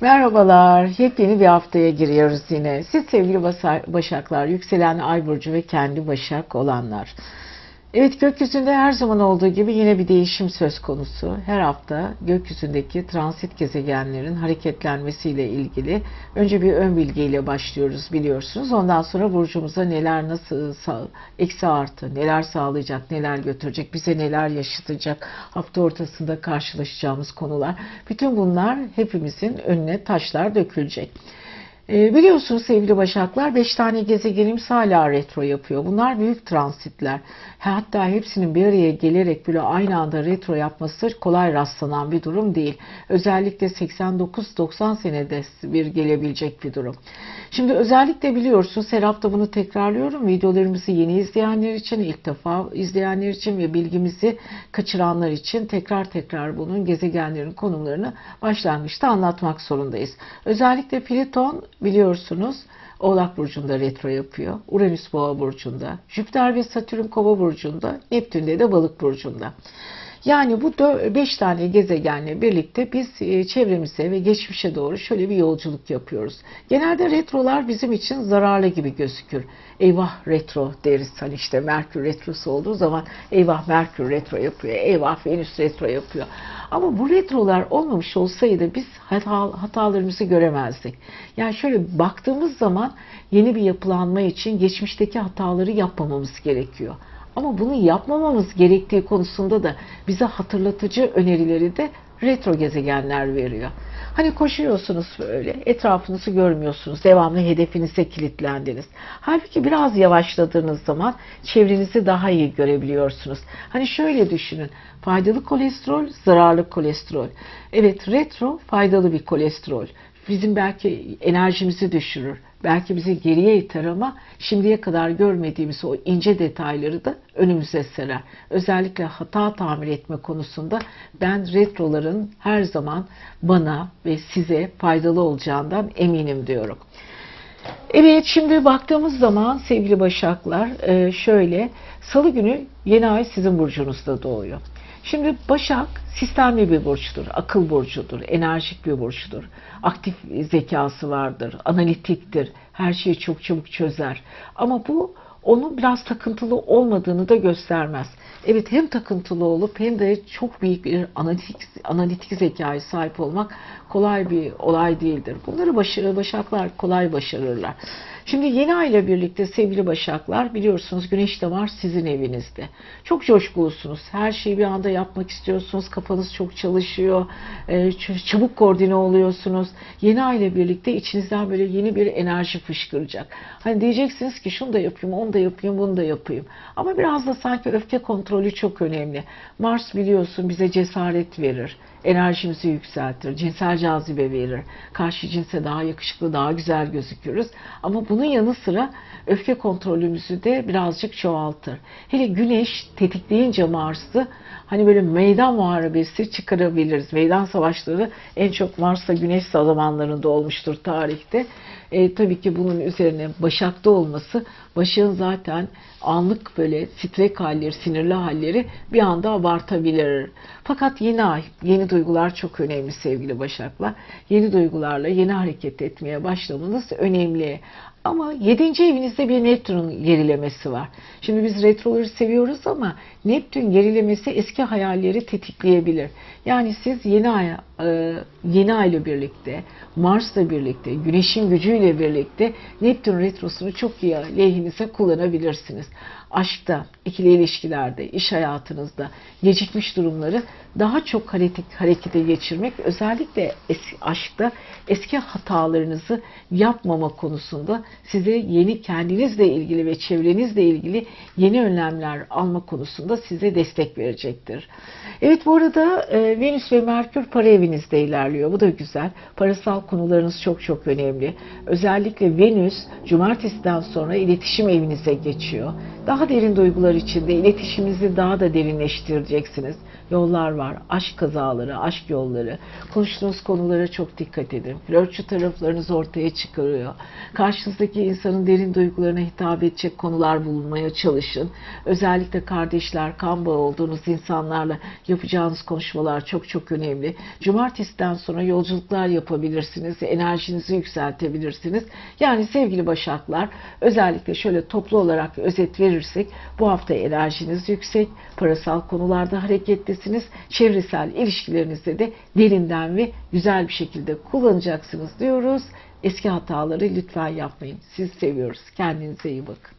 Merhabalar. Yepyeni bir haftaya giriyoruz yine. Siz sevgili Başaklar, yükselen Ay burcu ve kendi Başak olanlar. Evet gökyüzünde her zaman olduğu gibi yine bir değişim söz konusu. Her hafta gökyüzündeki transit gezegenlerin hareketlenmesiyle ilgili önce bir ön bilgiyle başlıyoruz biliyorsunuz. Ondan sonra burcumuza neler nasıl eksi artı neler sağlayacak, neler götürecek, bize neler yaşatacak, hafta ortasında karşılaşacağımız konular. Bütün bunlar hepimizin önüne taşlar dökülecek. E, biliyorsunuz sevgili Başaklar 5 tane gezegenimiz hala retro yapıyor. Bunlar büyük transitler. Hatta hepsinin bir araya gelerek böyle aynı anda retro yapması kolay rastlanan bir durum değil. Özellikle 89-90 senede bir gelebilecek bir durum. Şimdi özellikle biliyorsunuz her hafta bunu tekrarlıyorum. Videolarımızı yeni izleyenler için, ilk defa izleyenler için ve bilgimizi kaçıranlar için tekrar tekrar bunun gezegenlerin konumlarını başlangıçta anlatmak zorundayız. Özellikle Plüton biliyorsunuz Oğlak Burcu'nda retro yapıyor. Uranüs Boğa Burcu'nda. Jüpiter ve Satürn Kova Burcu'nda. Neptün'de de Balık Burcu'nda. Yani bu 5 tane gezegenle birlikte biz e, çevremize ve geçmişe doğru şöyle bir yolculuk yapıyoruz. Genelde retrolar bizim için zararlı gibi gözükür. Eyvah retro deriz hani işte Merkür retrosu olduğu zaman eyvah Merkür retro yapıyor, eyvah Venüs retro yapıyor. Ama bu retrolar olmamış olsaydı biz hata, hatalarımızı göremezdik. Yani şöyle baktığımız zaman yeni bir yapılanma için geçmişteki hataları yapmamamız gerekiyor. Ama bunu yapmamamız gerektiği konusunda da bize hatırlatıcı önerileri de retro gezegenler veriyor. Hani koşuyorsunuz böyle, etrafınızı görmüyorsunuz, devamlı hedefinize kilitlendiniz. Halbuki biraz yavaşladığınız zaman çevrenizi daha iyi görebiliyorsunuz. Hani şöyle düşünün, faydalı kolesterol, zararlı kolesterol. Evet, retro faydalı bir kolesterol. Bizim belki enerjimizi düşürür, belki bizi geriye iter ama şimdiye kadar görmediğimiz o ince detayları da önümüze serer. Özellikle hata tamir etme konusunda ben retroların her zaman bana ve size faydalı olacağından eminim diyorum. Evet şimdi baktığımız zaman sevgili Başaklar e, şöyle Salı günü yeni ay sizin burcunuzda doğuyor. Şimdi Başak sistemli bir burçtur, akıl burcudur, enerjik bir burçtur. Aktif zekası vardır, analitiktir, her şeyi çok çabuk çözer. Ama bu onun biraz takıntılı olmadığını da göstermez. Evet hem takıntılı olup hem de çok büyük bir analitik, analitik zekaya sahip olmak kolay bir olay değildir. Bunları başarı, başaklar kolay başarırlar. Şimdi yeni ay ile birlikte sevgili başaklar biliyorsunuz güneş de var sizin evinizde. Çok coşkulusunuz. Her şeyi bir anda yapmak istiyorsunuz. Kafanız çok çalışıyor. e, Çabuk koordine oluyorsunuz. Yeni ay ile birlikte içinizden böyle yeni bir enerji fışkıracak. Hani diyeceksiniz ki şunu da yapayım, onu da yapayım, bunu da yapayım. Ama biraz da sanki öfke kontrolü çok önemli. Mars biliyorsun bize cesaret verir enerjimizi yükseltir, cinsel cazibe verir. Karşı cinse daha yakışıklı, daha güzel gözükürüz. Ama bunun yanı sıra öfke kontrolümüzü de birazcık çoğaltır. Hele güneş tetikleyince Mars'ı hani böyle meydan muharebesi çıkarabiliriz. Meydan savaşları en çok Mars'la Güneş zamanlarında olmuştur tarihte. E, tabii ki bunun üzerine Başak'ta olması, Başak'ın zaten anlık böyle titrek halleri, sinirli halleri bir anda abartabilir. Fakat yeni ay, yeni duygular çok önemli sevgili Başaklar. Yeni duygularla yeni hareket etmeye başlamanız önemli. Ama 7. evinizde bir Neptün gerilemesi var. Şimdi biz retroları seviyoruz ama Neptün gerilemesi eski hayalleri tetikleyebilir. Yani siz yeni ay, e, yeni ay ile birlikte, Mars'la birlikte, Güneş'in gücüyle birlikte Neptün retrosunu çok iyi lehinize kullanabilirsiniz. Aşkta, ikili ilişkilerde, iş hayatınızda gecikmiş durumları daha çok hareket, harekete geçirmek, özellikle eski, aşkta eski hatalarınızı yapmama konusunda size yeni kendinizle ilgili ve çevrenizle ilgili yeni önlemler alma konusunda size destek verecektir. Evet bu arada e, Venüs ve Merkür para evinizde ilerliyor. Bu da güzel. Parasal konularınız çok çok önemli. Özellikle Venüs cumartesiden sonra iletişim evinize geçiyor. Daha derin duygular içinde iletişiminizi daha da derinleştireceksiniz. Yollar var. Aşk kazaları, aşk yolları. Konuştuğunuz konulara çok dikkat edin. Flörtçü taraflarınız ortaya çıkarıyor. Karşınızdaki insanın derin duygularına hitap edecek konular bulmaya çalışın. Özellikle kardeşler, kan bağı olduğunuz insanlarla yapacağınız konuşmalar çok çok önemli. Cumartesiden sonra yolculuklar yapabilirsiniz, enerjinizi yükseltebilirsiniz. Yani sevgili Başaklar, özellikle şöyle toplu olarak özet verirsek, bu hafta enerjiniz yüksek, parasal konularda hareketlisiniz, çevresel ilişkilerinizde de derinden ve güzel bir şekilde kullanacaksınız diyoruz. Eski hataları lütfen yapmayın. Sizi seviyoruz. Kendinize iyi bakın.